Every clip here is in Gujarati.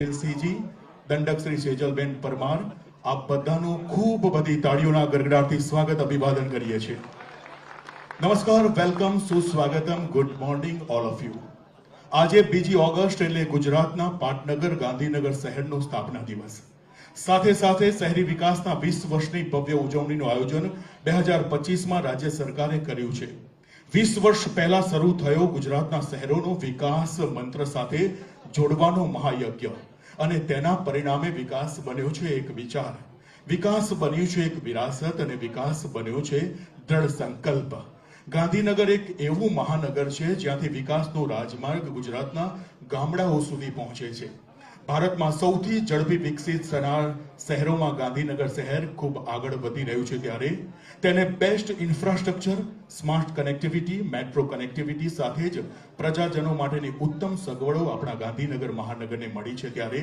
સિંહજી દંડક શ્રી સેજલબેન પરમાર, આપ બધાનું ખૂબ બધી તાળીઓના ગરગડાટથી સ્વાગત અભિવાદન કરીએ છીએ. નમસ્કાર, welcome, સુસ્વાગતમ, good morning, all of you. આજે બીજી ઓગસ્ટ એટલે ગુજરાતના પાટનગર, ગાંધીનગર શહેરનો સ્થાપના દિવસ. સાથે સાથે શહેરી વિકાસના વીસ વર્ષની ભવ્ય ઉજવણીનું આયોજન બે હજાર પચીસમાં રાજ્ય સરકારે કર્યું છે. વીસ વર્ષ પહેલા શરૂ થયો ગુજરાતના શહેરોનો વિકાસ મંત્ર સાથે જોડવાનો મહાયજ્ઞ. અને તેના પરિણામે વિકાસ બન્યો છે એક વિચાર. વિકાસ બન્યું છે એક વિરાસત અને વિકાસ બન્યો છે દ્રઢ સંકલ્પ. ગાંધીનગર એક એવું મહાનગર છે જ્યાંથી વિકાસનો રાજમાર્ગ ગુજરાતના ગામડાઓ સુધી પહોંચે છે. ભારતમાં સૌથી ઝડપી વિકસિત થનાર શહેરોમાં ગાંધીનગર શહેર ખૂબ આગળ વધી રહ્યું છે ત્યારે તેને best infrastructure smart connectivity, metro connectivity સાથે જ પ્રજાજનો માટેની ઉત્તમ સગવડો આપણા ગાંધીનગર મહાનગરને મળી છે ત્યારે.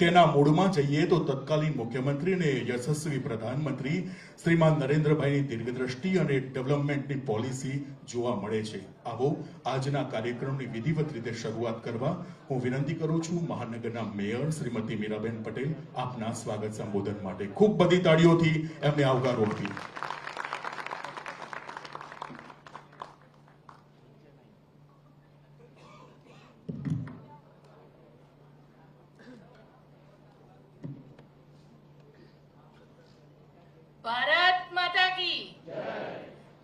તેના મૂળમાં જઈએ તો તત્કાલીન મુખ્યમંત્રી અને યશસ્વી પ્રધાનમંત્રી શ્રીમાન નરેન્દ્રભાઈની દીર્ઘદ્રષ્ટિ અને ડેવલપમેન્ટની પોલિસી જોવા મળે છે. આવો આજના કાર્યક્રમની વિધિવત રીતે શરૂઆત કરવા હું વિનંતી કરું છું. મહાનગરના મેયર શ્રીમતી મીરાબેન પટેલ, આપના સ્વાગત સંબોધન માટે ખૂબ બધી તાળીઓથી એમને આવકારો આપી ભારત માતા કી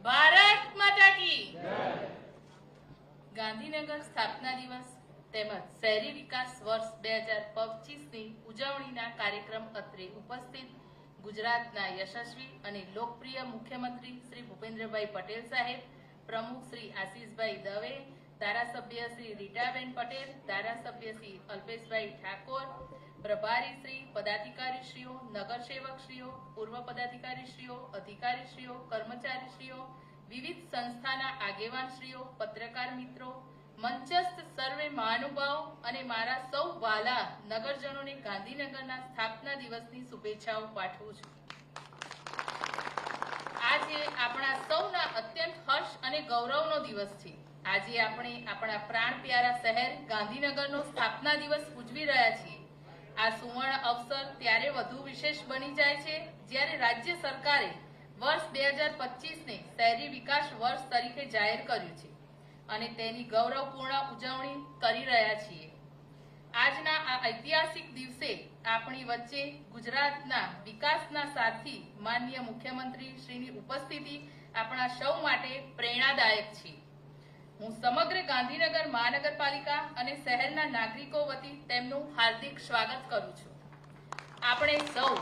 ભારત માતા કી ગાંધીનગર સ્થાપના દિવસ તેમજ શહેરી વિકાસ વર્ષ બે હજાર પચીસની ઉજવણીના અત્રે ઉપસ્થિત ગુજરાતના યશસ્વી અને લોકપ્રિય મુખ્યમંત્રી શ્રી ભૂપેન્દ્રભાઈ પટેલ સાહેબ, પ્રમુખ શ્રી આશીષભાઈ દવે, ધારાસભ્ય શ્રી રીટાબેન પટેલ, ધારાસભ્ય શ્રી અલ્પેશભાઈ ઠાકોર, પ્રભારી શ્રી પદાધિકારીશ્રીઓ, નગરસેવકશ્રીઓ, પૂર્વ પદાધિકારીશ્રીઓ, અધિકારીશ્રીઓ, કર્મચારીશ્રીઓ, વિવિધ સંસ્થાના આગેવાનશ્રીઓ, પત્રકાર મિત્રો મંચસ્થ સર્વે મહાનુભાવ અને મારા સૌ વાલા નગરજનોને ગાંધીનગરના સ્થાપના દિવસની શુભેચ્છાઓ પાઠવું છું. આજે આપણા સૌના અત્યંત હર્ષ અને ગૌરવનો દિવસ છે. આજે આપણે આપણા પ્રાણ પ્યારા શહેર ગાંધીનગરનો સ્થાપના દિવસ ઉજવી રહ્યા છીએ. આ સુવર્ણ અવસર ત્યારે વધુ વિશેષ બની જાય છે જ્યારે રાજ્ય સરકારે વર્ષ બે હજાર પચીસને શહેરી વિકાસ વર્ષ તરીકે જાહેર કર્યું છે. અને તેની ગૌરવપૂર્ણ ઉજવણી કરી રહ્યા છીએ. આજના આ ઐતિહાસિક દિવસે આપણી વચ્ચે ગુજરાતના વિકાસના સારથી માનનીય મુખ્યમંત્રી શ્રીની ઉપસ્થિતિ આપણા સૌ માટે પ્રેરણાદાયક છે. હું સમગ્ર ગાંધીનગર મહાનગરપાલિકા અને શહેરના નાગરિકો વતી તેમનું હાર્દિક સ્વાગત કરું છું. આપણે સૌ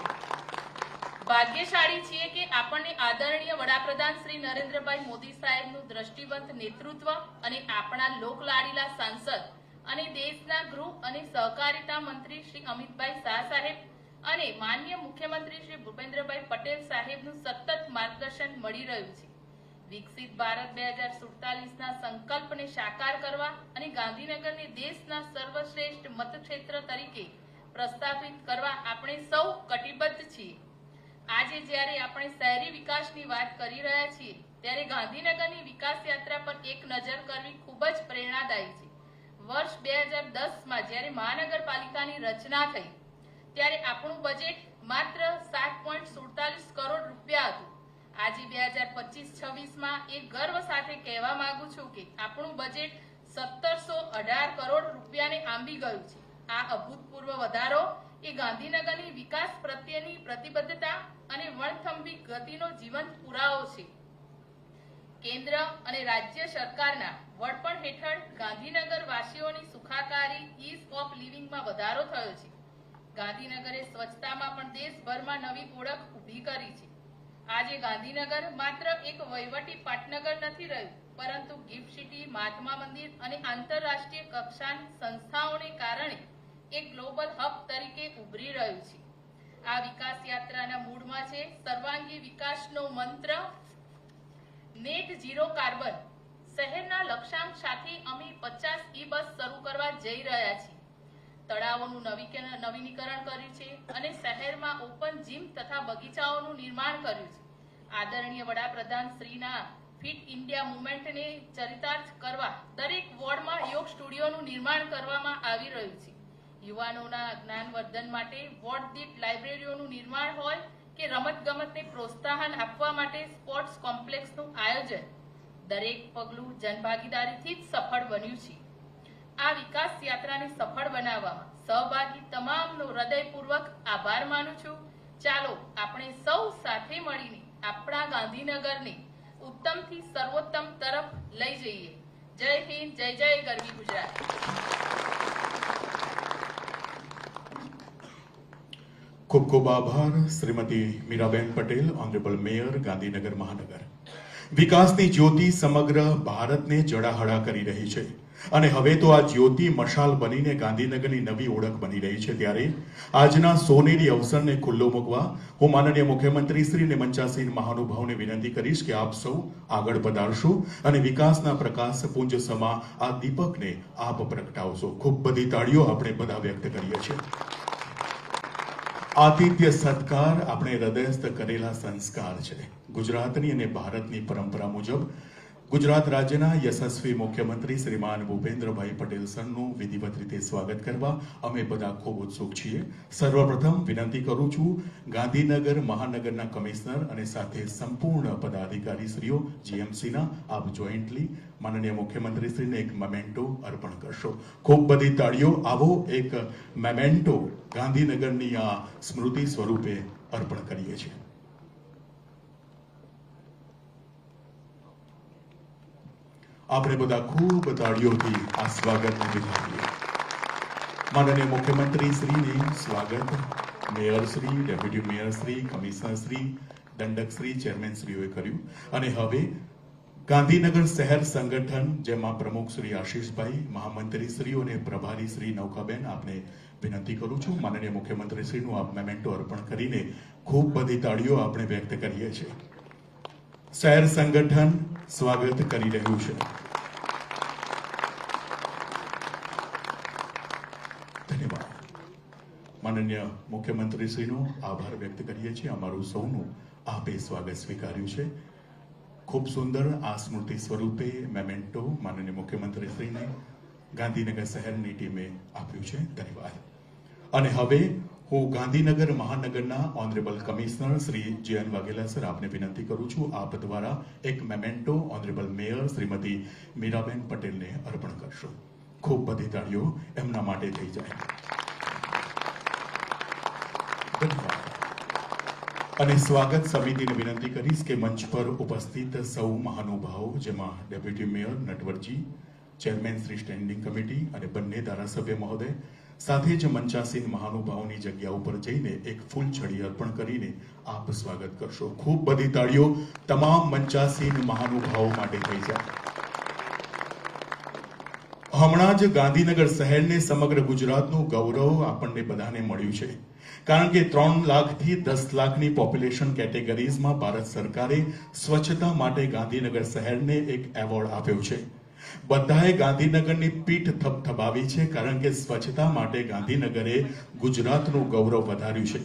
ભાગ્યશાળી છીએ કે આપણને આદરણીય વડાપ્રધાન શ્રી નરેન્દ્રભાઈ મોદી સાહેબનું દ્રષ્ટિવંત નેતૃત્વ અને આપણા લોકલાડીલા સાંસદ અને દેશના ગૃહ અને સહકારિતા મંત્રી શ્રી અમિતભાઈ શાહ સાહેબ અને માન્ય મુખ્યમંત્રી શ્રી ભૂપેન્દ્રભાઈ પટેલ સાહેબનું સતત માર્ગદર્શન મળી રહ્યું છે. વિકસિત ભારત બે હજાર સુડતાલીસના સંકલ્પને સાકાર કરવા અને ગાંધીનગરને દેશના સર્વશ્રેષ્ઠ મતક્ષેત્ર તરીકે પ્રસ્થાપિત કરવા આપણે સૌ કટિબદ્ધ છીએ. આજે જ્યારે આપણે શહેરી વિકાસની વાત કરી રહ્યા છીએ, ત્યારે ગાંધીનગરની વિકાસ યાત્રા પર એક નજર કરવી ખૂબ જ પ્રેરણાદાયી છે. વર્ષ બે હજાર દસમાં જ્યારે મહાનગરપાલિકાની રચના થઈ, ત્યારે આપણું બજેટ માત્ર સાત પોઈન્ટ સુડતાલીસ કરોડ રૂપિયા હતું. આજે બે હજાર પચીસ છવ્વીસમાં એ ગર્વ સાથે કહેવા માંગુ છું કે આપણું બજેટ સત્તરસો અઢાર કરોડ રૂપિયાને આંબી ગયું છે. આ અભૂતપૂર્વ વધારો એ ગાંધીનગરની વિકાસ પ્રત્યેની પ્રતિબદ્ધતા અને વણથંભી ગતિનો જીવંત પુરાવો છે. કેન્દ્ર અને રાજ્ય સરકારના વડપણ હેઠળ ગાંધીનગર વાસીઓની સુખાકારી ઇઝ ઓફ લિવિંગમાં વધારો થયો છે. ગાંધીનગરે સ્વચ્છતામાં પણ દેશભરમાં નવી ઓળખ ઊભી કરી છે. આજે ગાંધીનગર માત્ર એક વહીવટી પાટનગર નથી રહ્યું, પરંતુ ગિફ્ટ સિટી, મહાત્મા મંદિર અને આંતરરાષ્ટ્રીય કક્ષાની સંસ્થાઓને કારણે એક ગ્લોબલ હબ તરીકે ઉભરી રહ્યું છે. આ વિકાસ યાત્રાના મૂળમાં છે સર્વાંગી વિકાસનો મંત્ર, નેટ ઝીરો કાર્બન. શહેરના લક્ષ્યાંક સાથે અમે પચાસ ઈ બસ શરૂ કરવા જઈ રહ્યા છીએ. તળાવોનું નવીનીકરણ કર્યું છે અને શહેરમાં ઓપન જીમ તથા બગીચાઓનું નિર્માણ કર્યું છે. આદરણીય વડાપ્રધાન શ્રીના ફિટ ઇન્ડિયા મુવમેન્ટને ચરિતાર્થ કરવા દરેક વોર્ડમાં યોગ સ્ટુડિયોનું નિર્માણ કરવામાં આવી રહ્યું છે. યુવાનોના જ્ઞાનવર્ધન માટે વોર્ડ દીઠ લાઇબ્રેરીઓનું નિર્માણ હોય કે રમત ગમતને પ્રોત્સાહન આપવા માટે સ્પોર્ટ્સ કોમ્પ્લેક્સનું આયોજન, દરેક પગલું જનભાગીદારીથી જ સફળ બન્યું છે. આ વિકાસ યાત્રાને સફળ બનાવવામાં સહભાગી તમામનો હૃદયપૂર્વક આભાર માનું છું. ચાલો, આપણે સૌ સાથે મળીને આપણા ગાંધીનગરને ઉત્તમથી સર્વોત્તમ તરફ લઈ જઈએ. જય હિન્દ, જય જય ગરવી ગુજરાત. ખૂબ ખૂબ આભાર, શ્રીમતી મીરાબેન પટેલ ઓનરેબલ મેયર ગાંધીનગર મહાનગર. વિકાસની જ્યોતિ સમગ્ર ભારતને જડાહડા કરી રહી છે. અને હવે તો આ જ્યોતિ મશાલ બનીને ગાંધીનગરની નવી ઓળખ બની રહી છે ત્યારે આજના સોનેરી અવસરને ખુલ્લો મૂકવા હું માનનીય મુખ્યમંત્રી શ્રી અને મંચાસીન મહાનુભાવને વિનંતી કરીશ કે આપ સૌ આગળ પધારશો અને વિકાસના પ્રકાશ પુંજ સમા આ દીપકને આપ પ્રગટાવશો. ખૂબ બધી તાળીઓ આપણે બધા વ્યક્ત કરીએ છીએ. આતિથ્ય સત્કાર આપણે હૃદયસ્થ કરેલા સંસ્કાર છે. ગુજરાતની અને ભારતની પરંપરા મુજબ ગુજરાત રાજ્યના યશસ્વી મુખ્યમંત્રી શ્રીમાન ભૂપેન્દ્રભાઈ પટેલ સરનું વિધિવત રીતે સ્વાગત કરવા અમે બધા ખૂબ ઉત્સુક છીએ. સર્વપ્રથમ વિનંતી કરું છું ગાંધીનગર મહાનગરના કમિશનર અને સાથે સંપૂર્ણ પદાધિકારીશ્રીઓ, જીએમસીના, આપ જોઈન્ટલી માનનીય મુખ્યમંત્રીશ્રીને એક મેમેન્ટો અર્પણ કરશો. ખૂબ બધી તાળીઓ આવો એક મેમેન્ટો ગાંધીનગરની આ સ્મૃતિ સ્વરૂપે અર્પણ કરીએ છીએ. આપણે બધા ખૂબ તાળીઓથી આ સ્વાગતને વધારીએ માનનીય મુખ્યમંત્રી શ્રીને સ્વાગત. Mayor Shri, deputy mayor Shri, commissioner Shri, દંડક શ્રી, ચેરમેન શ્રીઓએ કર્યું. અને હવે ગાંધીનગર શહેર સંગઠન, જેમાં પ્રમુખ શ્રી આશીષભાઈ, મહામંત્રી શ્રીઓ અને પ્રભારી શ્રી નૌકાબેન, આપને વિનંતી કરું છું. માનનીય મુખ્યમંત્રી શ્રીનું આપ મેમેન્ટો અર્પણ કરીને ખૂબ બધી તાળીઓ આપણે વ્યક્ત કરીએ છીએ. શહેર સંગઠન સ્વાગત કરી રહ્યું છે. ધન્યવાદ. માનનીય મુખ્યમંત્રીશ્રીનો આભાર વ્યક્ત કરીએ છીએ. અમારું સૌનું આપે સ્વાગત સ્વીકાર્યું છે. ખૂબ સુંદર આ સ્મૃતિ સ્વરૂપે મેમેન્ટો માનનીય મુખ્યમંત્રીશ્રીને ગાંધીનગર શહેરની ટીમે આપ્યું છે. ધન્યવાદ. અને હવે હું Gandhinagar મહાનગરના honourable commissioner Shri J Vaghela sir, આપને વિનંતી કરું છું, આપ દ્વારા એક memento honourable mayor Shrimati Miraben પટેલને અર્પણ કરશો. ખૂબ બધી તાળીઓ એમના માટે થઈ જાય. અને સ્વાગત સમિતિને વિનંતી કરીશ કે મંચ પર ઉપસ્થિત સૌ મહાનુભાવો, જેમાં deputy mayor Natwarji chairman Shri standing committee અને બંને ધારાસભ્ય મહોદય સાથે જ મંચાસીન મહાનુભાવોની જગ્યા ઉપર જઈને એક ફૂલ છડી અર્પણ કરીને આપ સ્વાગત કરશો. ખૂબ બધી તાળીઓ તમામ મંચાસીન મહાનુભાવો માટે થઈ જાય હમણાં જ ગાંધીનગર શહેરને સમગ્ર ગુજરાતનું ગૌરવ આપણને બધાને મળ્યું છે. કારણ કે ત્રણ લાખથી દસ લાખની પોપ્યુલેશન કેટેગરીઝમાં ભારત સરકારે સ્વચ્છતા માટે ગાંધીનગર શહેરને એક એવોર્ડ આપ્યો છે. બધાએ ગાંધીનગરની પીઠ થપથપાવી છે કારણ કે સ્વચ્છતા માટે ગાંધીનગરે ગુજરાતનું ગૌરવ વધાર્યું છે.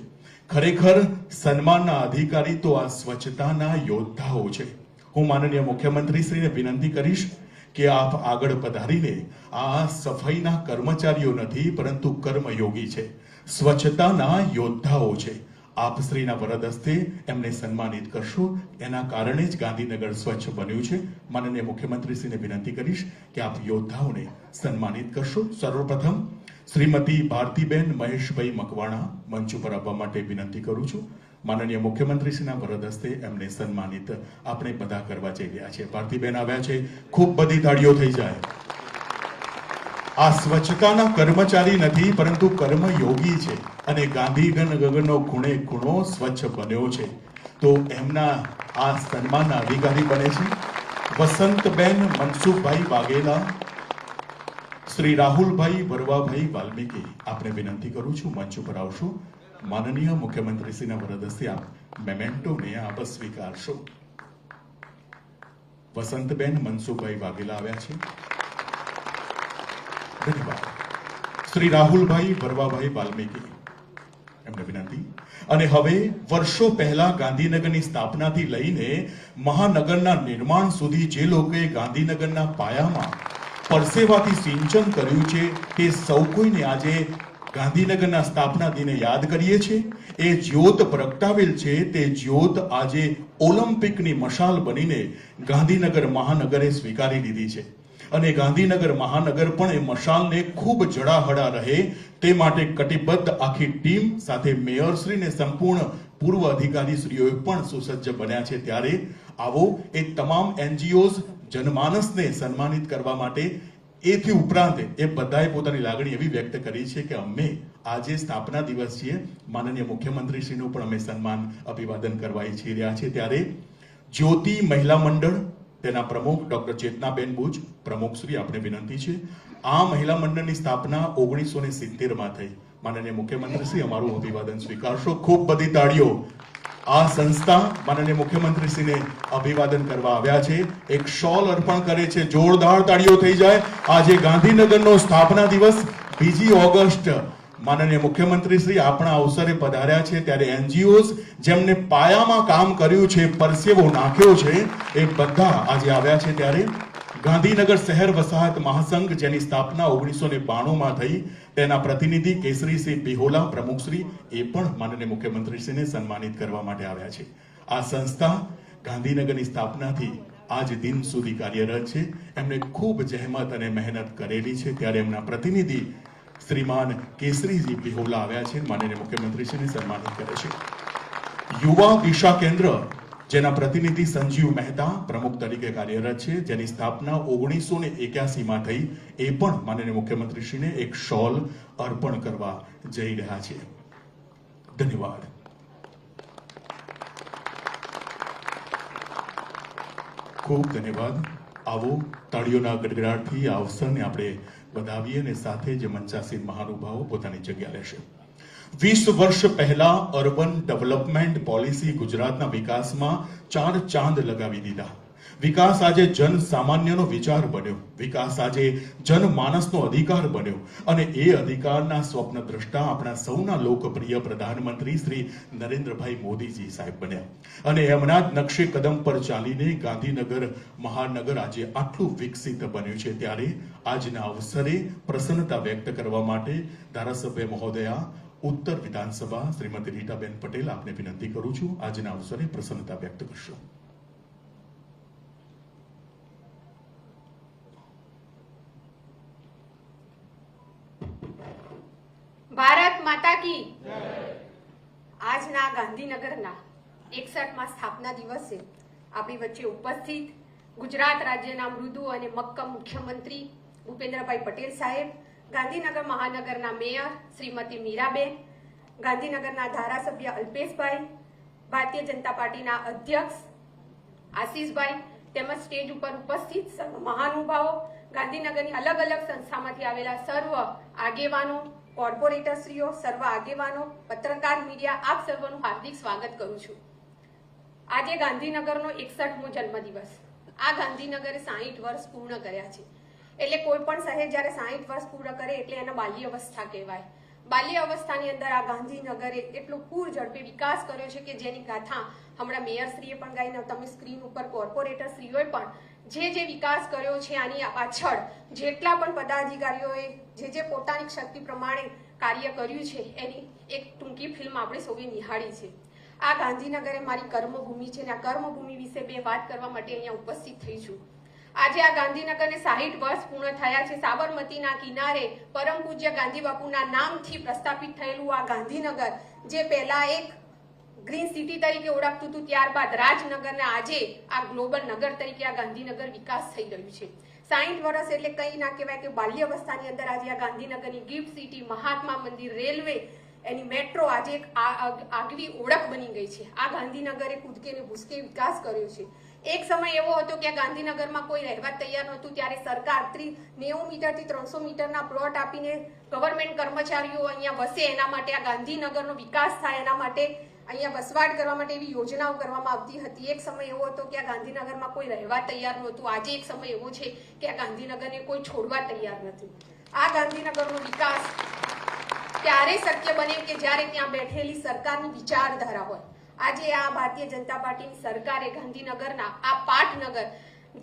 ખરેખર સન્માનના અધિકારી તો આ સ્વચ્છતાના યોદ્ધાઓ છે. હું માનનીય મુખ્યમંત્રીશ્રીને વિનંતી કરીશ કે આપ આગળ પધારીને આ સફાઈના કર્મચારીઓ નથી, પરંતુ કર્મયોગી છે. સ્વચ્છતાના યોદ્ધાઓ છે. આપ શ્રીના વરદ હસ્તે એમને સન્માનિત કરશો. એના કારણે જ ગાંધીનગર સ્વચ્છ બન્યું છે. માનનીય મુખ્યમંત્રીશ્રીને વિનંતી કરીશ કે આપ યોદ્ધાઓને સન્માનિત કરશો. સર્વપ્રથમ શ્રીમતી ભારતીબેન મહેશભાઈ મકવાણા મંચ ઉપર આવવા માટે વિનંતી કરું છું. માનનીય મુખ્યમંત્રીશ્રીના વરદ હસ્તે એમને સન્માનિત આપણે બધા કરવા જઈ રહ્યા છે ભારતીબેન આવ્યા છે. ખૂબ બધી તાળીઓ થઈ જાય. આ સ્વચ્છતાના કર્મચારી નથી, પરંતુ કર્મયોગી છે અને ગાંધીગન ગગનનો ખૂણે ગુણો સ્વચ્છ બન્યો છે. તો એમના આ સન્માનના અધિકારી બને છે. વસંતબેન મનસુખભાઈ વાઘેલા, શ્રી રાહુલભાઈ વરવાભાઈ વાલ્મીકી. આપને વિનંતી કરું છું, મંચ ઉપર આવશો. માનનીય મુખ્યમંત્રીશ્રીના વરદસ્થી આપ મેમેન્ટોને આપ સ્વીકારશો. વસંતબેન મનસુખભાઈ વાઘેલા આવ્યા છે. ધન્યવાદ. શ્રી રાહુલભાઈ વરવાભાઈ વાલ્મીકી, એમને વિનંતી. અને હવે વર્ષો પહેલા ગાંધીનગરની સ્થાપનાથી લઈને મહાનગરના નિર્માણ સુધી જે લોકોએ ગાંધીનગરના પાયામાં પરસેવાથી સિંચન કર્યું છે, તે સૌ કોઈને આજે ગાંધીનગરના સ્થાપના દિને યાદ કરીએ છીએ. એ જ્યોત પ્રગટાવેલ છે, તે જ્યોત આજે ઓલિમ્પિકની મશાલ બનીને ગાંધીનગર મહાનગરે સ્વીકારી લીધી છે. અને ગાંધીનગર મહાનગર પણ એ મશાલને ખૂબ જડાહડા રહે તે માટે કટિબદ્ધ આખી ટીમ સાથે મેયરશ્રીને સંપૂર્ણ પૂર્વ અધિકારીશ્રીઓએ પણ સુસજ્જ બન્યા છે ત્યારે આવો એ તમામ એનજીઓઝ જનમાનસને સન્માનિત કરવા માટે એથી ઉપરાંત એ બધાએ પોતાની લાગણી એવી વ્યક્ત કરી છે કે અમે આજે સ્થાપના દિવસ છીએ. માનનીય મુખ્યમંત્રીશ્રીનું પણ અમે સન્માન અભિવાદન કરવા ઈચ્છી રહ્યા છીએ ત્યારે જ્યોતિ મહિલા મંડળ તેના પ્રમુખ ડોક્ટર ચેતનાબેન બુચ પ્રમુખ શ્રી આપણે વિનંતી છે. આ મહિલા મંડળની સ્થાપના ઓગણીસો ને સિત્તેરમાં થઈ. માનનીય મુખ્યમંત્રી શ્રી, અમારું અભિવાદન સ્વીકારશો. ખૂબ બધી તાળીઓ આ સંસ્થા માનનીય મુખ્યમંત્રીશ્રીને અભિવાદન કરવા આવ્યા છે. એક શોલ અર્પણ કરે છે. જોરદાર તાળીઓ થઈ જાય. આજે ગાંધીનગરનો સ્થાપના દિવસ, બીજી ઓગસ્ટ. માનનીય મુખ્યમંત્રી શ્રી આપણા અવસરે પધાર્યા છે, ત્યારે એનજીઓઝ જેમને પાયામાં કામ કર્યું છે, પરસેવો નાખ્યો છે, એ બધા આજે આવ્યા છે ત્યારે ગાંધીનગર શહેર વસાહત મહાસંઘ, જેની સ્થાપના ઓગણીસો ને બાણુંમાં થઈ, તેના પ્રતિનિધિ કેસરીસિંહ પિહોલા પ્રમુખશ્રી એ પણ માનનીય મુખ્યમંત્રીશ્રીને સન્માનિત કરવા માટે આવ્યા છે. આ સંસ્થા ગાંધીનગરની સ્થાપનાથી આજ દિન સુધી કાર્યરત છે. એમણે ખૂબ જહેમત અને મહેનત કરેલી છે, ત્યારે એમના પ્રતિનિધિ શ્રીમાન કેસરીજી બિહોલા આવ્યા છે. માનનીય મુખ્યમંત્રીશ્રીને સન્માનિત કરે છે. યુવા દિશા કેન્દ્ર, જેના પ્રતિનિધિ સંજીવ મહેતા પ્રમુખ તરીકે કાર્યરત છે, જેની સ્થાપના ઓગણીસો ને એક્યાસીમાં થઈ, એ પણ માનનીય મુખ્યમંત્રીશ્રીને એક શોલ અર્પણ કરવા જઈ રહ્યા છે. ધન્યવાદ. ખૂબ ધન્યવાદ. આવો તાળીઓના ગડગડાટથી આ અવસરને આપણે વધાવીએ અને સાથે જે મંચાસીન મહાનુભાવો પોતાની જગ્યા લેશે વીસ વર્ષ પહેલા અર્બન ડેવલપમેન્ટ પોલિસી ગુજરાતના વિકાસમાં ચાર ચાંદ લગાવી દીધા. વિકાસ આજે જન સામાન્યનો વિચાર બન્યો. વિકાસ આજે જનમાનસનો અધિકાર બન્યો. અને એ અધિકારના સ્વપ્ન દ્રષ્ટા આપણા સૌના લોકપ્રિય પ્રધાનમંત્રી શ્રી નરેન્દ્રભાઈ મોદીજી સાહેબ બન્યા. અને એમના જ નકશે કદમ પર ચાલીને ગાંધીનગર મહાનગર આજે આટલું વિકસિત બન્યું છે ત્યારે આજના અવસરે પ્રસન્નતા વ્યક્ત કરવા માટે ધારાસભ્ય મહોદયા, ઉત્તર વિધાનસભા શ્રીમતી રીટાબેન પટેલ આપને વિનંતી કરું છું. આજના અવસરે પ્રસન્નતા વ્યક્ત કરશો. ભારત માતા કી આજના ગાંધીનગરના એકસઠમાં સ્થાપના દિવસે આપણી વચ્ચે ઉપસ્થિત ગુજરાત રાજ્યના મૃદુ અને મક્કમ મુખ્યમંત્રી ભૂપેન્દ્રભાઈ પટેલ સાહેબ, ગાંધીનગર મહાનગરના મેયર શ્રીમતી મીરાબેન, ગાંધીનગરના ધારાસભ્ય અલ્પેશભાઈ, ભારતીય જનતા પાર્ટીના અધ્યક્ષ આશીષભાઈ તેમજ સ્ટેજ ઉપર ઉપસ્થિત સર્વ મહાનુભાવો, ગાંધીનગરની અલગ અલગ સંસ્થામાંથી આવેલા સર્વ આગેવાનો કોર્પોરેટરશ્રીઓ, સર્વ આગેવાનો, પત્રકાર મીડિયા, આપ સર્વનું હાર્દિક સ્વાગત કરું છું. આજે ગાંધીનગરનો એકસઠમો જન્મદિવસ. આ ગાંધીનગરે સાહીઠ વર્ષ પૂર્ણ કર્યા છે. એટલે કોઈ પણ શહેર જ્યારે સાહીઠ વર્ષ પૂર્ણ કરે એટલે એને બાલ્ય અવસ્થા કહેવાય. બાલ્ય અવસ્થાની અંદર આ ગાંધીનગરે એટલો પૂર ઝડપે વિકાસ કર્યો છે કે જેની ગાથા હમણાં મેયરશ્રીએ પણ ગાઈને, તમે સ્ક્રીન ઉપર કોર્પોરેટરશ્રીઓએ પણ જે જે વિકાસ કર્યો છે આની પાછળ, જેટલા પણ પદાધિકારીઓએ જે જે પોતાની શક્તિ પ્રમાણે કાર્ય કર્યું છે, એની એક ટૂંકી ફિલ્મ આપણે સૌએ નિહાળી છે. આ ગાંધીનગર મારી કર્મભૂમિ છે અને આ કર્મભૂમિ વિશે બે વાત કરવા માટે અહીંયા ઉપસ્થિત થઈ છું. આજે આ ગાંધીનગરને સાહીઠ વર્ષ પૂર્ણ થયા છે. સાબરમતીના કિનારે પરમ પૂજ્ય ગાંધી બાપુના નામથી પ્રસ્થાપિત થયેલું આ ગાંધીનગર, જે પહેલા એક ગ્રીન સિટી તરીકે ઓળખતું હતું. ત્યારબાદ રાજનગરને આજે આ ગ્લોબલ નગર તરીકે આ ગાંધીનગર વિકાસ થઈ રહ્યું છે. સાહીઠ વર્ષ એટલે કંઈ ના કહેવાય કે બાલ્યાવસ્થાની અંદર આજે આ ગાંધીનગરની gift city, Mahatma Mandir, railway એની મેટ્રો આજે એક આગવી ઓળખ બની ગઈ છે. આ ગાંધીનગરે કૂદકે ને ભૂસકે વિકાસ કર્યો છે. એક સમય એવો હતો કે ગાંધીનગરમાં કોઈ રહેવા તૈયાર નહોતું. ત્યારે સરકાર ત્રી નેવું મીટરથી ત્રણસો મીટરના પ્લોટ આપીને ગવર્મેન્ટ કર્મચારીઓ અહીંયા વસે. એના માટે આ ગાંધીનગરનો વિકાસ થાય. એના માટે અહીંયા વસવાટ કરવા માટે એવી યોજનાઓ કરવામાં આવતી હતી. એક સમય એવો હતો કે આ ગાંધીનગરમાં કોઈ રહેવા તૈયાર નહોતું. આજે એક સમય એવો છે કે આ ગાંધીનગરને કોઈ છોડવા તૈયાર નથી. આ ગાંધીનગરનો વિકાસ ત્યારે શક્ય બને કે જ્યારે ત્યાં બેઠેલી સરકારની વિચારધારા હોય. આજે આ ભારતીય જનતા પાર્ટીની સરકારે ગાંધીનગરના આ પાટનગર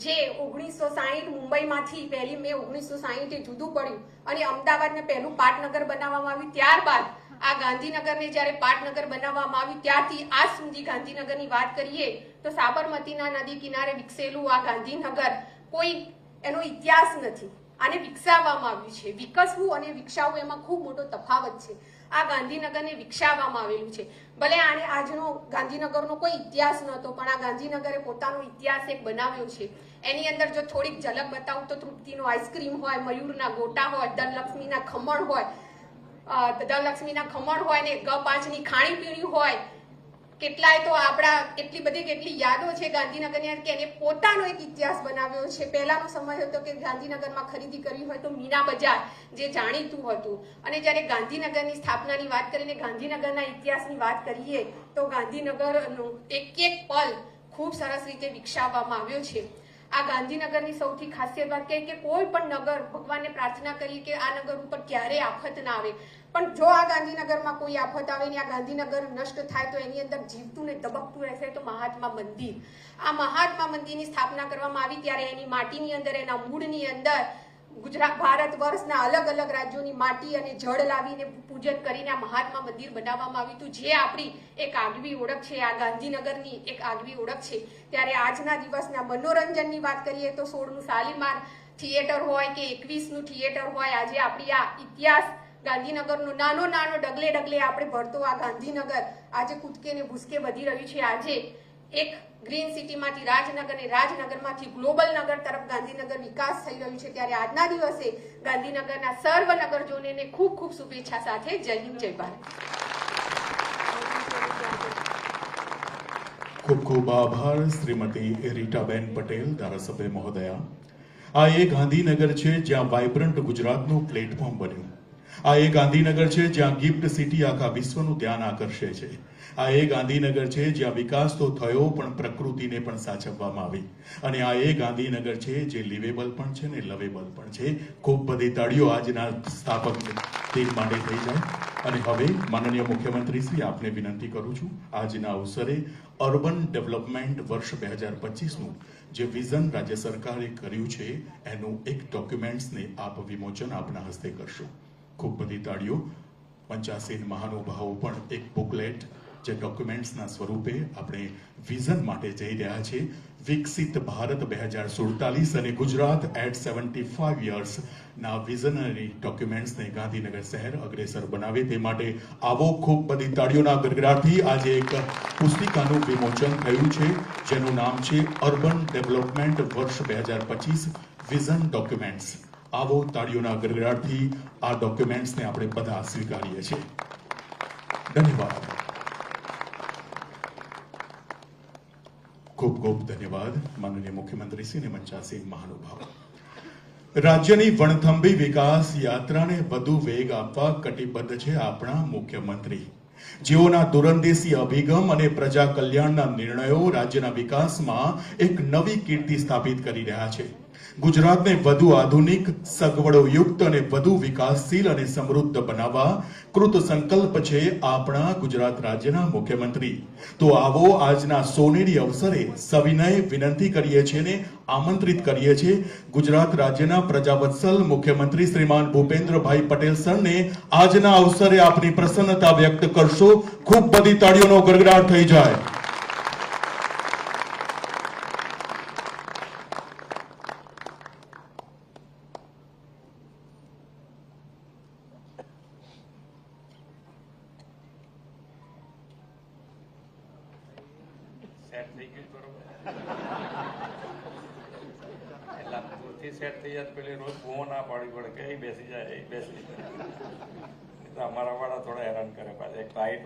જે ઓગણીસો સાહીઠ મુંબઈમાંથી પહેલી મે ઓગણીસો સાહીઠે જુદું પડ્યું અને અમદાવાદને પહેલું પાટનગર બનાવવામાં આવ્યું. ત્યારબાદ આ ગાંધીનગરને જ્યારે પાટનગર બનાવવામાં આવ્યું, ત્યારથી આજ સુધી ગાંધીનગરની વાત કરીએ, તો સાબરમતીના નદી કિનારે વિકસેલું આ ગાંધીનગર કોઈ એનો ઇતિહાસ નથી. આને વિકસાવવામાં આવ્યું છે. વિકસવું અને વિકસાવવું એમાં ખૂબ મોટો તફાવત છે. આ ગાંધીનગરને વિકસાવવામાં આવેલું છે. ભલે આને આજનો ગાંધીનગરનો કોઈ ઇતિહાસ નહોતો, પણ આ ગાંધીનગરે પોતાનો ઇતિહાસ એક બનાવ્યો છે. એની અંદર જો થોડીક ઝલક બતાવું તો તૃપ્તિનો આઈસ્ક્રીમ હોય, મયુરના ગોટા હોય ધનલક્ષ્મીના ખમણ હોય ધનલક્ષ્મીના ખમણ હોય ને ગ પાંચની ખાણીપીણી હોય, કેટલાય તો આપણા એટલી બધી કેટલી યાદો છે ગાંધીનગરની કે એને પોતાનો એક ઇતિહાસ બનાવ્યો છે. પહેલાનો સમય હતો કે ગાંધીનગરમાં ખરીદી કરવી હોય તો મીના બજાર જે જાણીતું હતું. અને જ્યારે ગાંધીનગરની સ્થાપનાની વાત કરીને ગાંધીનગરના ઇતિહાસની વાત કરીએ, તો ગાંધીનગરનું એક એક પલ ખૂબ સરસ રીતે વિકસાવવામાં આવ્યો છે. આ ગાંધીનગરની સૌથી ખાસિયત વાત કહે કે કોઈ પણ નગર ભગવાનને પ્રાર્થના કરી કે આ નગર ઉપર ક્યારેય આફત ના આવે. પણ જો આ ગાંધીનગરમાં કોઈ આફત આવે ને આ ગાંધીનગર નષ્ટ થાય તો એની અંદર જીવતું ને ધબકતું રહેશે તો મહાત્મા મંદિર. આ મહાત્મા મંદિરની સ્થાપના કરવામાં આવી ત્યારે એની માટીની અંદર, એના મૂળની અંદર ગુજરાત, ભારત વર્ષના અલગ અલગ રાજ્યોની માટી અને જળ લાવીને પૂજન કરીને આ મહાત્મા મંદિર બનાવવામાં આવ્યું હતું. જે આપણી એક આગવી ઓળખ છે, આ ગાંધીનગરની એક આગવી ઓળખ છે. ત્યારે આજના દિવસના મનોરંજનની વાત કરીએ તો સોળનું શાલીમાર થિયેટર હોય કે એકવીસનું થિયેટર હોય, આજે આપણી આ ઇતિહાસ ગાંધીનગરનો નાનો નાનો ડગલે ડગલે આપણે ભરતો આ ગાંધીનગર. આજે કૂદકે ને ભૂસકે વધી રહ્યું છે. આજે એક ગ્રીન સિટીમાંથી રાજનગર અને રાજનગરમાંથી ગ્લોબલ નગર તરફ ગાંધીનગર વિકાસ થઈ રહ્યું છે ત્યારે આજના દિવસે ગાંધીનગરના સર્વ નગરજોને ખૂબ ખૂબ શુભેચ્છા સાથે જય હિન્દ, જય ભારત. ખૂબ ખૂબ આભાર શ્રીમતી રીટાબેન પટેલ, ધારાસભ્ય મહોદયા. આ એ ગાંધીનગર છે જ્યાં વાઇબ્રન્ટ ગુજરાતનું પ્લેટફોર્મ બન્યું. આ એ ગાંધીનગર છે જ્યાં ગિફ્ટ સિટી આખા વિશ્વનું ધ્યાન આકર્ષે છે. આ એ ગાંધીનગર છે જ્યાં વિકાસ તો થયો પણ પ્રકૃતિને પણ સાચવવામાં આવી. અને આ એ ગાંધીનગર છે જે લિવેબલ પણ છે ને લવેબલ પણ છે. ખૂબ બધી તાળીઓ આજના સ્થાપક દિન માટે થઈ જાય. અને હવે માનનીય મુખ્યમંત્રી શ્રી, આપને વિનંતી કરું છું આજના અવસરે અર્બન ડેવલપમેન્ટ વર્ષ બે હજાર પચીસનું જે વિઝન રાજ્ય સરકારે કર્યું છે, એનું એક ડોક્યુમેન્ટ્સને આપ વિમોચન આપના હસ્તે કરશો. ખૂબ બધી તાળીઓ પંચાસી મહાનુભાવો પણ એક બુકલેટ જે ડોક્યુમેન્ટ્સના સ્વરૂપે આપણે વિઝન માટે જઈ રહ્યા છે વિકસિત ભારત બે હજાર સુડતાલીસ અને ગુજરાત એટ સેવન્ટી ફાઈવ યર્સના વિઝનરી ડોક્યુમેન્ટ્સને ગાંધીનગર શહેર અગ્રેસર બનાવે તે માટે આવો ખૂબ બધી તાળીઓના ગરગડાટથી આજે એક પુસ્તિકાનું વિમોચન થયું છે, જેનું નામ છે અર્બન ડેવલપમેન્ટ વર્ષ બે હજાર પચીસ વિઝન ડોક્યુમેન્ટ્સ આવો તાળીઓના ગરગડાટથી આ ડોક્યુમેન્ટ્સને આપણે બધા સ્વીકારીએ છીએ. ધન્યવાદ. ખૂબ ખૂબ ધન્યવાદ, માનનીય મુખ્યમંત્રી શ્રી ને મંચાસી મહાનુભાવ. રાજ્યની વણથંભી વિકાસ યાત્રાને વધુ વેગ આપવા કટિબદ્ધ છે આપણા મુખ્યમંત્રી. જેઓના દૂરંદેશી અભિગમ અને પ્રજા કલ્યાણના નિર્ણયો રાજ્યના વિકાસમાં એક નવી કીર્તિ સ્થાપિત કરી રહ્યા છે. ગુજરાતને વધુ આધુનિક સગવડો યુક્ત અને વધુ વિકાસશીલ અને સમૃદ્ધ બનાવવા કૃત સંકલ્પ છે આપણા ગુજરાત રાજ્યના મુખ્યમંત્રી. તો આવો આજના સોનેરી અવસરે સવિનય વિનંતી કરીએ છીએ ને આમંત્રિત કરીએ છીએ ગુજરાત રાજ્યના પ્રજાવત્સલ મુખ્યમંત્રી શ્રીમાન ભૂપેન્દ્રભાઈ પટેલ સરને. આજના અવસરે આપની પ્રસન્નતા વ્યક્ત કરશો. ખૂબ બધી તાળીઓનો ગરગડાટ થઈ જાય સેટ થઈ ગયું બરોબર એટલે પૂરતી સેટ થઈ જાય તો પેલી રોજ બૂમો ના પાડવી પડે કે અહીં બેસી જાય અહીં બેસી જાય નહીં તો અમારા વાળા થોડા હેરાન કરે પાછા એક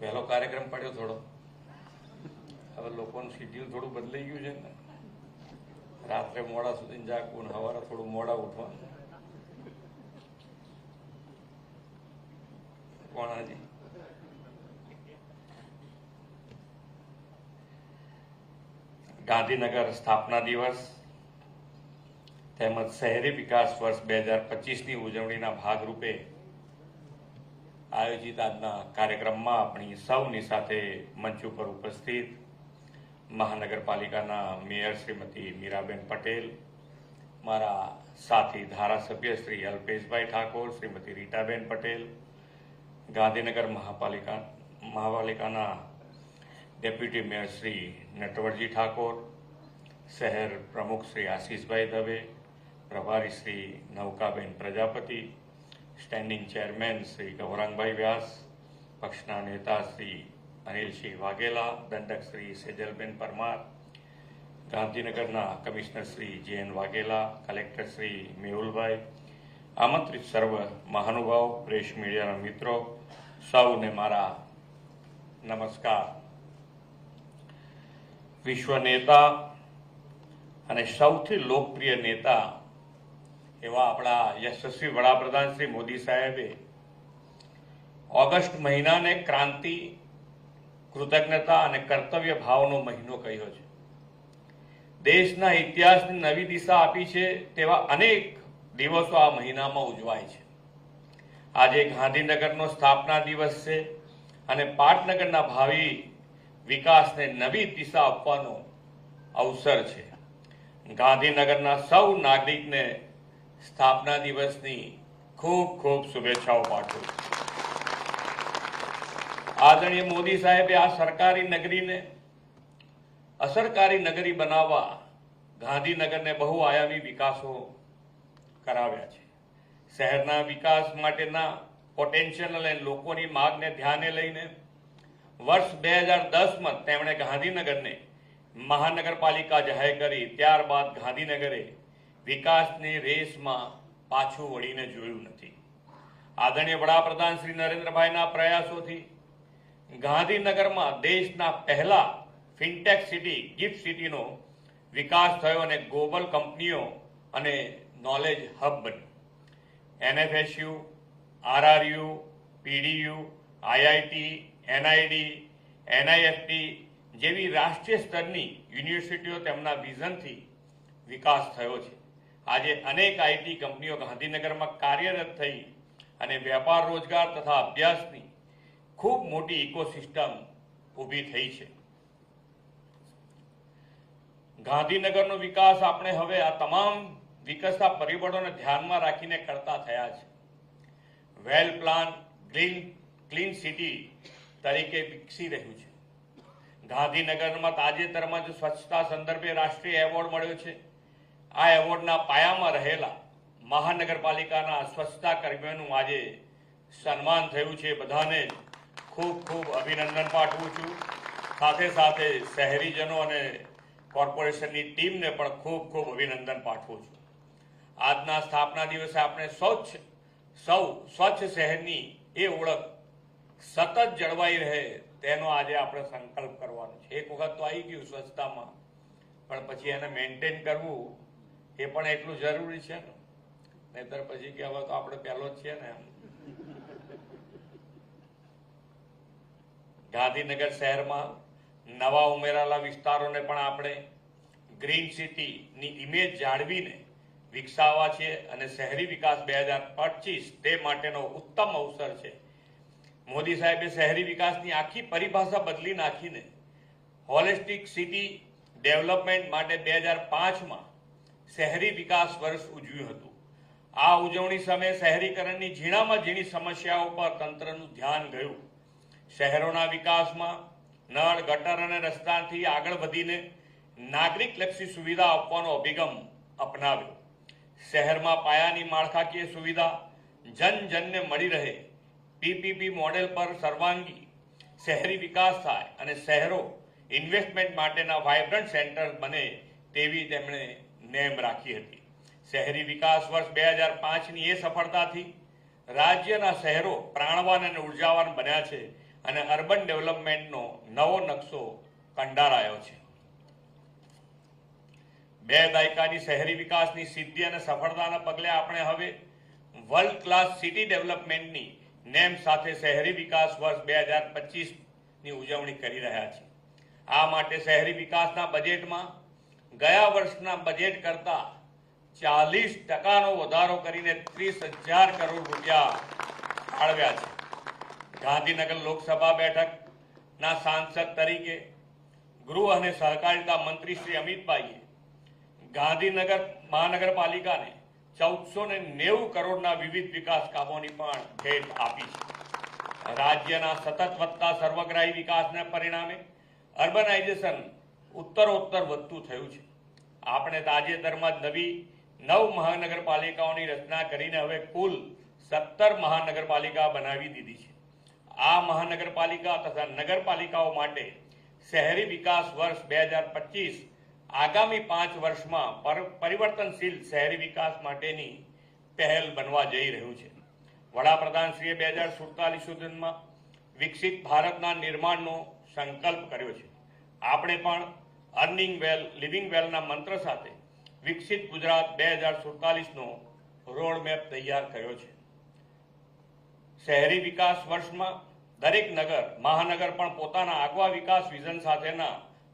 વહેલો કાર્યક્રમ પડ્યો થોડો. હવે લોકોનું શિડ્યુલ થોડું બદલાઈ ગયું છે ને. રાત્રે મોડા સુધી જાગવું સવારે થોડું મોડા ઉઠવાનું. કોણ ગાંધીનગર સ્થાપના દિવસ તેમજ શહેરી વિકાસ વર્ષ બે હજાર પચીસની ઉજવણીના ભાગરૂપે આયોજિત આજના કાર્યક્રમમાં આપણી સૌની સાથે મંચ ઉપર ઉપસ્થિત મહાનગરપાલિકાના મેયર શ્રીમતી મીરાબેન પટેલ, મારા સાથી ધારાસભ્ય શ્રી અલ્પેશભાઈ ઠાકોર, શ્રીમતી રીટાબેન પટેલ, ગાંધીનગર મહાપાલિકા, મહાપાલિકાના ડેપ્યુટી મેયર શ્રી નટવરજી ઠાકોર, શહેર પ્રમુખ શ્રી આશીષભાઈ દવે, પ્રભારી શ્રી નૌકાબેન પ્રજાપતિ, સ્ટેન્ડિંગ ચેરમેન શ્રી ગૌરાંગભાઈ વ્યાસ, પક્ષના નેતા શ્રી અનિલસિંહ વાઘેલા, દંડક શ્રી સેજલબેન પરમાર, ગાંધીનગરના commissioner Shri J Vaghela, collector Shri મેહુલભાઈ, આમંત્રિત સર્વ મહાનુભાવ, પ્રેસ મીડિયાના મિત્રો, સૌને મારા નમસ્કાર. વિશ્વ નેતા અને સૌથી લોકપ્રિય નેતા એવા આપણા યશસ્વી વડાપ્રધાન શ્રી મોદી સાહેબે ઓગસ્ટ મહિનાને ક્રાંતિ, કૃતજ્ઞતા અને કર્તવ્ય ભાવનો મહિનો કહ્યો છે. દેશના ઇતિહાસની નવી દિશા આપી છે તેવા અનેક દિવસો આ મહિનામાં ઉજવાય છે. આજે ગાંધીનગરનો સ્થાપના દિવસ છે અને પાટનગરના ભાવિ વિકાસને નવી દિશા આપવાનો અવસર છે ગાંધીનગરના સૌ નાગરિકને સ્થાપના દિવસની ખૂબ ખૂબ શુભેચ્છાઓ પાઠવું. આદરણીય મોદી સાહેબે આ સરકારી નગરીને અસરકારી નગરી બનાવવા ગાંધીનગરને બહુઆયામી વિકાસો કરાવ્યા છે શહેરના વિકાસ માટેના પોટેન્શિયલ અને લોકોની માગને ધ્યાને લઈને વર્ષ બે હજાર દસમાં તેમણે ગાંધીનગરને મહાનગરપાલિકા જાહેર કરી. ત્યારબાદ ગાંધીનગરે વિકાસની રેસમાં પાછું વળીને જોયું નથી. આદરણીય વડાપ્રધાન શ્રી નરેન્દ્રભાઈના પ્રયાસોથી ગાંધીનગરમાં દેશના પહેલા ફિનટેક સિટી, ગિફ્ટ સિટીનો વિકાસ થયો અને ગ્લોબલ કંપનીઓ અને નોલેજ હબ બન્યું. NFSU, RRU, PDU, IIT NID NIFT જેવી રાષ્ટ્રીય સ્તરની યુનિવર્સિટીઓ તેમના વિઝનથી વિકાસ થયો છે. આજે અનેક આઈટી કંપનીઓ ગાંધીનગરમાં કાર્યરત થઈ અને વેપાર, રોજગાર તથા અભ્યાસની ખૂબ મોટી ઇકોસિસ્ટમ ઊભી થઈ છે. ગાંધીનગરનો વિકાસ આપણે હવે આ તમામ વિકસતા પરિબળોને ધ્યાનમાં રાખીને કરતા થયા છે. Well plan, green, clean city તરીકે વિકસી રહ્યું છે. ગાંધીનગરમાં તાજેતરમાં જ સ્વચ્છતા સંદર્ભે રાષ્ટ્રીય એવોર્ડ મળ્યો છે. આ એવોર્ડના પાયામાં રહેલા મહાનગરપાલિકાના સ્વચ્છતા કર્મીઓનું આજે સન્માન થયું છે. બધાને ખૂબ ખૂબ અભિનંદન પાઠવું છું. સાથે સાથે શહેરીજનો અને કોર્પોરેશનની ટીમને પણ ખૂબ ખૂબ અભિનંદન પાઠવું છું. આજના સ્થાપના દિવસે આપણે સ્વચ્છ, સૌ સ્વચ્છ શહેરની એ ઓળખ સતત જળવાઈ રહે તેનો આજે આપણે સંકલ્પ કરવાનો છે. એક વખત તો આવી ગયું સ્વચ્છતામાં. પણ પછી એને મેન્ટેન કરવું એ પણ એટલું જરૂરી છે ને. નહીતર પછી કે હવે તો આપણે પહેલો જ છીએ ને ગાંધીનગર શહેરમાં નવા ઉમેરાયેલા વિસ્તારોને પણ આપણે ગ્રીન સિટીની ઇમેજ જાળવીને વિકસાવવા છે અને શહેરી વિકાસ બે હજાર પચીસ તે માટેનો ઉત્તમ અવસર છે. મોદી સાહેબે શહેરી વિકાસની આખી પરિભાષા બદલી નાખીને હોલિસ્ટિક સિટી ડેવલપમેન્ટ માટે બે હજાર પાંચમાં શહેરી વિકાસ વર્ષ ઉજવ્યું હતું. આ ઉજવણી સમયે શહેરીકરણની ઝીણામાં ઝીણી સમસ્યાઓ પર તંત્રનું ધ્યાન ગયું. શહેરોના વિકાસમાં નળ, ગટર અને રસ્તાથી આગળ વધીને નાગરિકલક્ષી સુવિધા આપવાનો અભિગમ અપનાવ્યો. શહેરમાં પાયાની માળખાકીય સુવિધા જન જનને મળી રહે પીપીપી મોડેલ પર સર્વાંગી, શહેરી વિકાસ થાય અને શહેરો ઇન્વેસ્ટમેન્ટ માટેના વાઇબ્રન્ટ સેન્ટર બને તેવી તેમણે નેમ રાખી હતી. શહેરી વિકાસ વર્ષ બે હજાર પાંચની એ સફળતાથી રાજ્યના શહેરો પ્રાણવાન અને ઉર્જાવાન બન્યા છે અને અર્બન ડેવલપમેન્ટનો નવો નકશો કંડારાયો છે. બે દાયકાની શહેરી વિકાસની સિદ્ધિ અને સફળતાના પગલે આપણે હવે વર્લ્ડ ક્લાસ સિટી ડેવલપમેન્ટની નેમ સાથે શહેરી વિકાસ વર્ષ બે હજાર પચીસની ઉજવણી કરી રહ્યા છે. આ માટે શહેરી વિકાસના બજેટમાં ગયા વર્ષના બજેટ કરતા ચાલીસ ટકાનો વધારો કરીને ત્રીસ હજાર કરોડ રૂપિયા ફાળવ્યા છે. ગાંધીનગર લોકસભા બેઠકના સાંસદ તરીકે ગૃહ અને સહકારિતા મંત્રી શ્રી અમિતભાઈએ ગાંધીનગર મહાનગરપાલિકાને ચૌદસો ને નેવું કરોડના વિવિધ વિકાસ કામોની પણ ભેટ આપી છે. રાજ્યના સતત વધતા સર્વગ્રાહી વિકાસના પરિણામે અર્બનાઇઝેશન ઉત્તરોત્તર વધતું થયું છે. આપણે તાજેતરમાં જ નવી નવ મહાનગરપાલિકાઓની રચના કરીને હવે કુલ સત્તર મહાનગરપાલિકા બનાવી દીધી છે. આ મહાનગરપાલિકા તથા નગરપાલિકાઓ માટે શહેરી વિકાસ વર્ષ બે હજાર પચીસ આગામી પાંચ વર્ષમાં પર- પરિવર્તનશીલ શહેરી વિકાસ માટેની પહેલ બનવા જઈ રહ્યું છે. વડાપ્રધાનશ્રીએ બે હજાર સુડતાલીસ સુધીમાં વિકસિત ભારતના નિર્માણનો સંકલ્પ કર્યો છે. આપણે પણ અર્નિંગ વેલ, લિવિંગ વેલના મંત્ર સાથે વિકસિત ગુજરાત બે હજાર સુડતાલીસનો રોડ મેપ તૈયાર કર્યો છે. શહેરી વિકાસ વર્ષમાં દરેક નગર, મહાનગર પણ પોતાના આગવા વિકાસ વિઝન સાથેના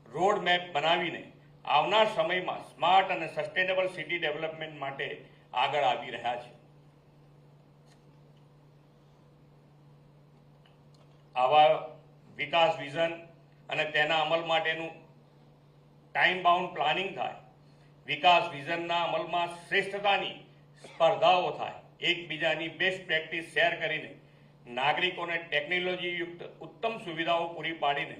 રોડ મેપ બનાવીને આવનાર સમયમાં સ્માર્ટ અને સસ્ટેનેબલ સિટી ડેવલપમેન્ટ માટે આગળ આવી રહ્યા છે. આવા વિકાસ વિઝન અને તેના અમલ માટેનું ટાઈમ બાઉન્ડ પ્લાનિંગ થાય, વિકાસ વિઝનના અમલમાં શ્રેષ્ઠતાની સ્પર્ધાઓ થાય, એકબીજાની બેસ્ટ પ્રેક્ટિસ શેર કરીને નાગરિકોને ટેકનોલોજીયુક્ત ઉત્તમ સુવિધાઓ પૂરી પાડીને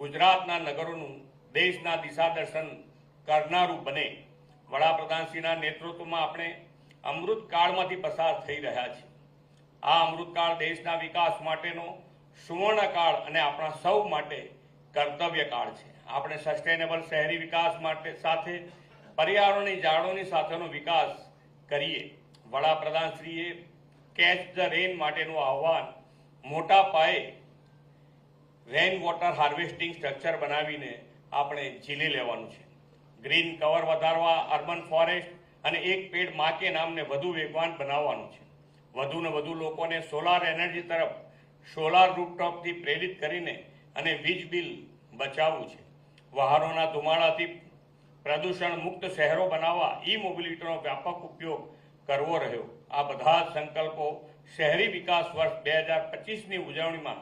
ગુજરાતના નગરોનું દેશના દિશાદર્શન કરનારું બને. વડાપ્રધાનશ્રીના નેતૃત્વમાં આપણે અમૃતકાળમાંથી પસાર થઈ રહ્યા છીએ. આ અમૃતકાળ દેશના વિકાસ માટેનો સુવર્ણકાળ અને આપણા સૌ માટે કર્તવ્યકાળ છે. આપણે સસ્ટેનેબલ શહેરી વિકાસ માટે સાથે પર્યાવરણની જાળવણી સાથેનો વિકાસ કરીએ. વડાપ્રધાનશ્રીએ કેચ ધ રેન માટેનું આહવાન મોટા પાયે રેન વોટર હાર્વેસ્ટિંગ સ્ટ્રક્ચર બનાવીને આપણે ઝીલી લેવાનું છે. ગ્રીન કવર વધારવા, અર્બન ફોરેસ્ટ અને એક પેડ માકે નામને વધુ વેગવાન બનાવવાનું છે. વધુ ને વધુ લોકોને સોલાર એનર્જી તરફ, સોલાર રૂપટોપથી પ્રેરિત કરીને અને વીજ બિલ બચાવવું છે. વાહનોના ધુમાડાથી પ્રદૂષણ મુક્ત શહેરો બનાવવા ઈ મોબિલિટીનો વ્યાપક ઉપયોગ કરવો રહ્યો. આ બધા સંકલ્પો શહેરી વિકાસ વર્ષ બે હજાર પચીસની ઉજવણીમાં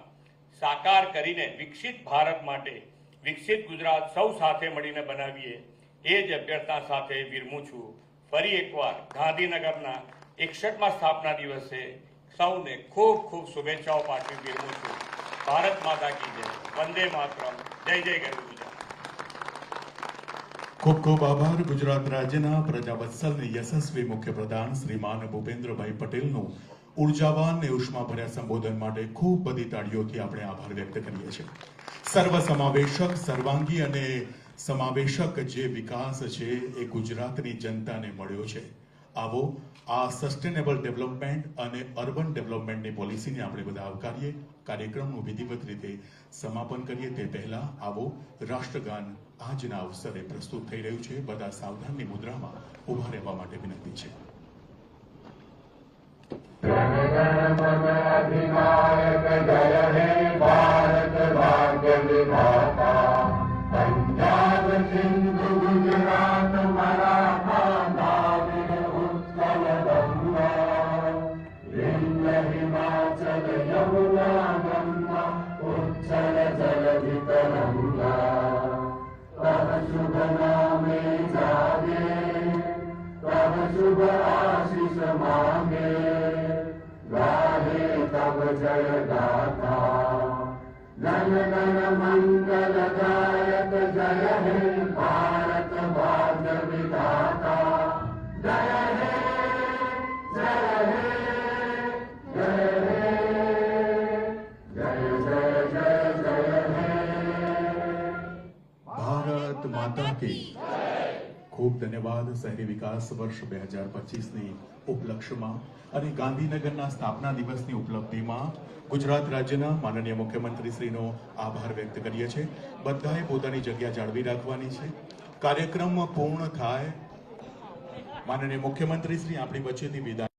સાકાર કરીને વિકસિત ભારત માટે વિકસિત ગુજરાત સૌ સાથે મળીને બનાવીએ, એ જ અભ્યર્થના સાથે વિરમું છું. ફરી એકવાર ગાંધીનગરના એકસઠમાં સ્થાપના દિવસે સૌને ખૂબ ખૂબ શુભેચ્છાઓ પાઠવી વિરમું છું. ભારત માતા કી જય. વંદે માતરમ. જય જય ગરવી ખૂબ ખૂબ આભાર ગુજરાત રાજ્યના પ્રજાવત્સલ યશસ્વી મુખ્યપ્રધાન શ્રીમાન ભૂપેન્દ્રભાઈ પટેલનું. ઉર્જાવાન અને ઉષ્માભર્યા સંબોધન માટે ખૂબ બધી તાળીઓથી આપણે આભાર વ્યક્ત કરીએ છીએ. સર્વ સમાવેશક, સર્વાંગી અને સમાવેશક જે વિકાસ છે એ ગુજરાતની જનતાને મળ્યો છે. આવો, આ સસ્ટેનેબલ ડેવલપમેન્ટ અને અર્બન ડેવલપમેન્ટની પોલિસીને આપણે બધા આવકારીએ, કાર્યક્રમનું વિધિવત રીતે સમાપન કરીએ તે પહેલા આવો, રાષ્ટ્રગાન આજના અવસરે પ્રસ્તુત થઈ રહ્યું છે. બધા સાવધાનની મુદ્રામાં ઊભા રહેવા માટે વિનંતી છે. ગણ ગણ મન અધિનાયક જય હે जयदाता। जय जय मङ्गलदायक जय हे भारत भाग्य विधाता। जय हे जय हे जय हे, जय जय जय जय हे। भारत माता की। ખૂબ ધન્યવાદ શહેરી વિકાસ વર્ષ બે હજાર પચીસની ઉપલક્ષમાં અને ગાંધીનગરના સ્થાપના દિવસની ઉપલબ્ધિમાં ગુજરાત રાજ્યના માનનીય મુખ્યમંત્રીશ્રીનો આભાર વ્યક્ત કરીએ છીએ. બધાએ પોતાની જગ્યા જાળવી રાખવાની છે. કાર્યક્રમ પૂર્ણ થાય. માનનીય મુખ્યમંત્રીશ્રી, આપણી વચ્ચેથી વિદાય.